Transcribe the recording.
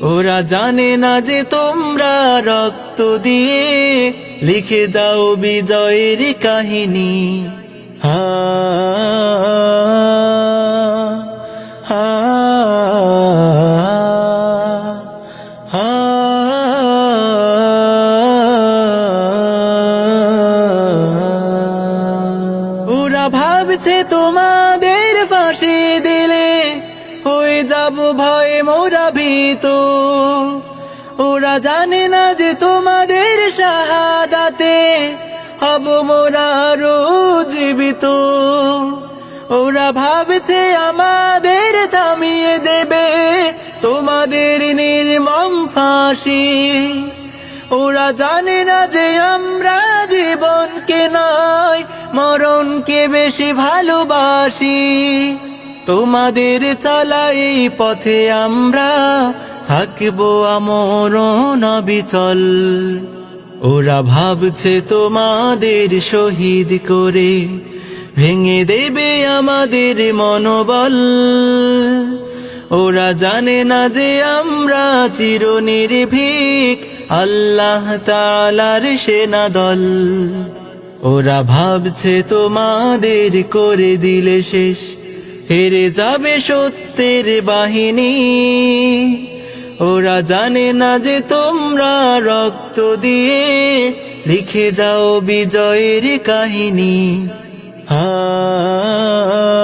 ওরা জানে না যে তোমরা রক্ত দিয়ে লিখে যাও বিজয়ের কাহিনী। হা ভাবছে তোমাদের ফাঁসি দিলে হয়ে যাব ভয়ে মোরা ভীত। ওরা জানে না যে তোমাদের শাহাদাতে হব মোরা আরও জীবিত। ওরা ভাবছে আমাদের থামিয়ে দেবে তোমাদের নির্মম ফাঁসি। ওরা জানে না যে আমরা জীবনকে নয়, মরণকে বেশি ভালোবাসি। তোমাদের চালাই পথে আমরা থাকব আমর নবিচল ওরা ভাবছে তোমাদের শহীদ করে, ভেঙে দেবে আমাদের মনোবল। ওরা জানে না যে আমরা চির নির্ভীক আল্লাহ তালার সেনা দল। ওরা ভাবছে তোমাদের করে দিলে শেষ, হেরে যাবে সত্যের বাহিনী। ওরা জানে না যে তোমরা রক্ত দিয়ে লিখে যাও বিজয়ের কাহিনী। হা